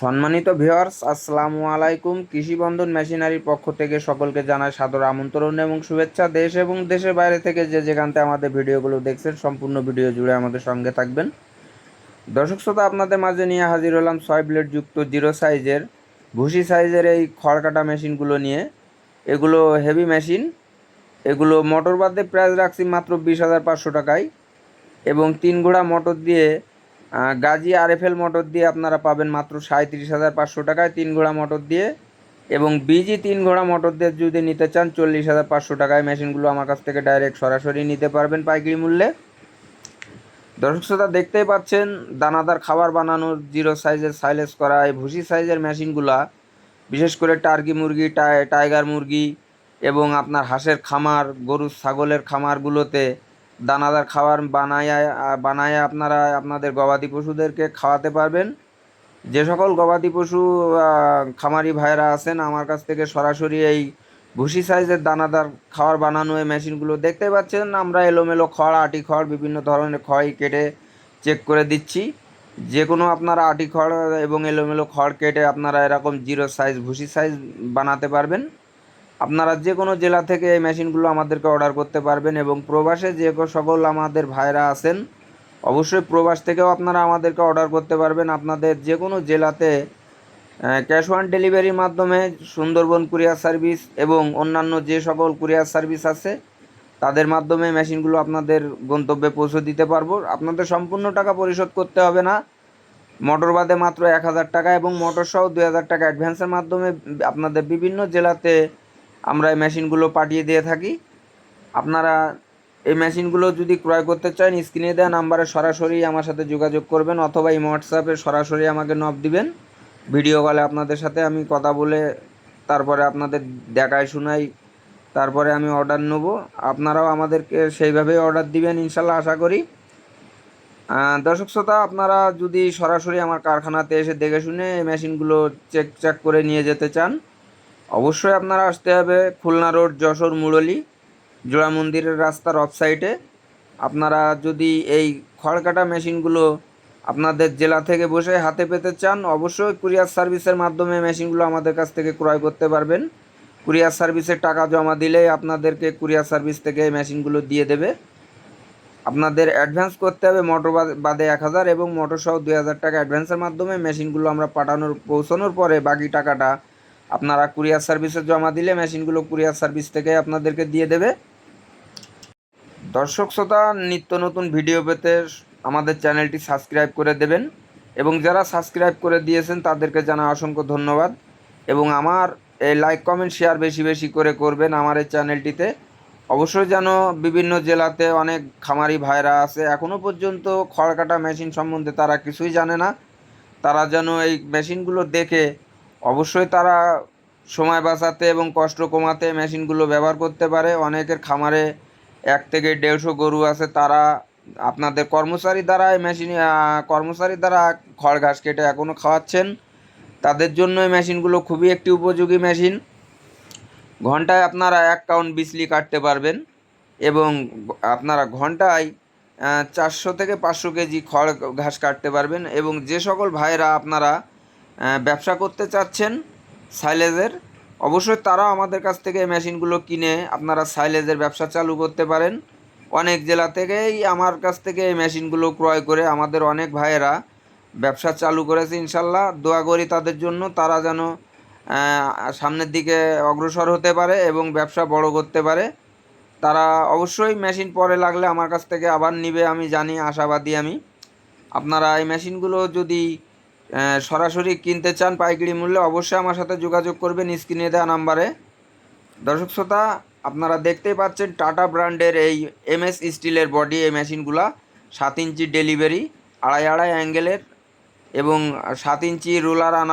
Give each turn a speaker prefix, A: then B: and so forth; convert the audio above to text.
A: সম্মানিত ভিউয়ার্স, আসসালামু আলাইকুম। কৃষি বন্ধন মেশিনারির পক্ষ থেকে সকলকে জানাই সাদর আমন্ত্রণ এবং শুভেচ্ছা। দেশ এবং দেশের বাইরে থেকে যে যেখান থেকে আমাদের ভিডিওগুলো দেখছেন, সম্পূর্ণ ভিডিও জুড়ে আমাদের সঙ্গে থাকবেন। দর্শক শ্রোতা, আপনাদের মাঝে নিয়ে হাজির হলাম ছয় ব্লেড যুক্ত জিরো সাইজের, ভুসি সাইজের এই খড় কাটা মেশিনগুলো নিয়ে। এগুলো হেভি মেশিন। এগুলো মোটর বাদে প্রাইস রাখছি মাত্র বিশ হাজার পাঁচশো টাকায় এবং তিন ঘোড়া মোটর দিয়ে গাজী আরএফএল মোটর দিয়ে আপনারা পাবেন মাত্র সাঁত্রিশ হাজার পাঁচশো টাকায় তিন ঘোড়া মোটর দিয়ে এবং বিজি তিন ঘোড়া মোটর দিয়ে যদি নিতে চান চল্লিশ হাজার পাঁচশো টাকায় মেশিনগুলো আমার কাছ থেকে ডাইরেক্ট সরাসরি নিতে পারবেন পাইকারি মূল্যে। দর্শক শ্রোতা, দেখতেই পাচ্ছেন, দানাদার খাবার বানানোর জিরো সাইজের সাইলেস করা, এই ভুসি সাইজের মেশিনগুলা, বিশেষ করে টার্কি মুরগি, টাই- টাইগার মুরগি এবং আপনার হাঁসের খামার, গরু, ছাগলের খামারগুলোতে দানাদার খাবার বানায় বানায় আপনারা, আপনাদের গবাদি পশুদেরকে খাওয়াতে পারবেন। যে সকল গবাদি পশু খামারি ভাইরা আছেন, আমার কাছ থেকে সরাসরি এই ভুসি সাইজের দানাদার খাওয়ার বানানো এই মেশিনগুলো দেখতে পাচ্ছেন। আমরা এলোমেলো খড়, আটি খড়, বিভিন্ন ধরনের খড় কেটে চেক করে দিচ্ছি। যে কোনো আপনারা আটি খড় এবং এলোমেলো খড় কেটে আপনারা এরকম জিরো সাইজ, ভুসি সাইজ বানাতে পারবেন। আপনারা যে কোনো জেলা থেকে এই মেশিনগুলো আমাদেরকে অর্ডার করতে পারবেন এবং প্রবাসে যে সকল আমাদের ভাইরা আছেন, অবশ্যই প্রবাস থেকেও আপনারা আমাদেরকে অর্ডার করতে পারবেন। আপনাদের যে কোনো জেলাতে ক্যাশ অন ডেলিভারির মাধ্যমে সুন্দরবন কুরিয়ার সার্ভিস এবং অন্যান্য যে সকল কুরিয়ার সার্ভিস আছে, তাদের মাধ্যমে মেশিনগুলো আপনাদের গন্তব্যে পৌঁছে দিতে পারব। আপনাদের সম্পূর্ণ টাকা পরিশোধ করতে হবে না। মোটর বাদে মাত্র এক হাজার টাকা এবং মোটর সহ দুই হাজার টাকা অ্যাডভান্সের মাধ্যমে আপনাদের বিভিন্ন জেলাতে আমরা এই মেশিনগুলো পাঠিয়ে দিয়ে থাকি। আপনারা এই মেশিনগুলো যদি ক্রয় করতে চান, স্ক্রিনে দেওয়া নাম্বারে সরাসরি আমার সাথে যোগাযোগ করবেন অথবা এই হোয়াটসঅ্যাপে সরাসরি আমাকে নক দিবেন। ভিডিও কলে আপনাদের সাথে আমি কথা বলে তারপরে আপনাদের দেখায় শোনাই, তারপরে আমি অর্ডার নেব। আপনারাও আমাদেরকে সেইভাবেই অর্ডার দিবেন ইনশাল্লাহ, আশা করি। দর্শক শ্রোতা, আপনারা যদি সরাসরি আমার কারখানাতে এসে দেখে শুনে এই মেশিনগুলো চেক চেক করে নিয়ে যেতে চান অবশ্যই আপনারা আসতে হবে খুলনা রোড, যশোর, মুরলী, জোড়া মন্দিরের রাস্তার অফ সাইডে আপনারা যদি এই খড়কাটা মেশিনগুলো আপনাদের জেলা থেকে বসে হাতে পেতে চান, অবশ্যই কুরিয়ার সার্ভিসের মাধ্যমে মেশিনগুলো আমাদের কাছ থেকে ক্রয় করতে পারবেন। কুরিয়ার সার্ভিসের টাকা জমা দিলেই আপনাদেরকে কুরিয়ার সার্ভিস থেকে এই মেশিনগুলো দিয়ে দেবে। আপনাদের অ্যাডভান্স করতে হবে মোটর বাদ- এক হাজার এবং মোটর সহ দুই হাজার টাকা অ্যাডভান্সের মাধ্যমে মেশিনগুলো আমরা পাঠানোর, পৌঁছানোর পরে বাকি টাকাটা আপনারা কুরিয়ার সার্ভিসে জমা দিলে মেশিনগুলো কুরিয়ার সার্ভিস থেকে আপনাদেরকে দিয়ে দেবে। দর্শক শ্রোতা, নিত্য নতুন ভিডিও পেতে আমাদের চ্যানেলটি সাবস্ক্রাইব করে দেবেন এবং যারা সাবস্ক্রাইব করে দিয়েছেন তাদেরকে জানা অসংখ্য ধন্যবাদ। এবং আমার এই লাইক, কমেন্ট, শেয়ার বেশি বেশি করে করবেন আমার এই চ্যানেলটিতে। অবশ্যই যেন বিভিন্ন জেলাতে অনেক খামারি ভাইরা আছে। এখনও পর্যন্ত খড় কাটা মেশিন সম্বন্ধে তারা কিছুই জানে না। তারা যেন এই মেশিনগুলো দেখে অবশ্যই তারা সময় বাঁচাতে এবং কষ্ট কমাতে মেশিনগুলো ব্যবহার করতে পারে। অনেকের খামারে এক থেকে দেড়শো গরু আছে, তারা আপনাদের কর্মচারী দ্বারা মেশিন কর্মচারী দ্বারা খড় ঘাস কেটে এখনও খাওয়াচ্ছেন। তাদের জন্য এই মেশিনগুলো খুবই একটি উপযোগী মেশিন। ঘন্টায় আপনারা এক কাউন্ট বিজলি কাটতে পারবেন এবং আপনারা ঘন্টায় চারশো থেকে পাঁচশো কেজি খড় ঘাস কাটতে পারবেন এবং যে সকল ভাইরা আপনারা ব্যবসা করতে চাচ্ছেন সাইলেজের, অবশ্যই তারাও আমাদের কাছ থেকে এই মেশিনগুলো কিনে আপনারা সাইলেজের ব্যবসা চালু করতে পারেন। অনেক জেলা থেকেই আমার কাছ থেকে এই মেশিনগুলো ক্রয় করে আমাদের অনেক ভাইয়েরা ব্যবসা চালু করেছে, ইনশাল্লাহ। দোয়া করি তাদের জন্য তারা যেন সামনের দিকে অগ্রসর হতে পারে এবং ব্যবসা বড় করতে পারে। তারা অবশ্যই মেশিন পরে লাগলে আমার কাছ থেকে আবার নিবে, আমি জানি, আশাবাদী আমি। আপনারা এই মেশিনগুলো যদি সরাসরি কিনতে চান পাইকারি মূল্যে অবশ্যই আমার সাথে যোগাযোগ করবেন স্ক্রিনে দেওয়া নাম্বারে। দর্শক শ্রোতা, আপনারা দেখতেই পাচ্ছেন টাটা ব্র্যান্ডের এই এমএস স্টিলের বডি, এই মেশিনগুলা। সাত ইঞ্চি ডেলিভারি, আড়াই আড়াই অ্যাঙ্গেলের এবং সাত ইঞ্চি রোলার আনা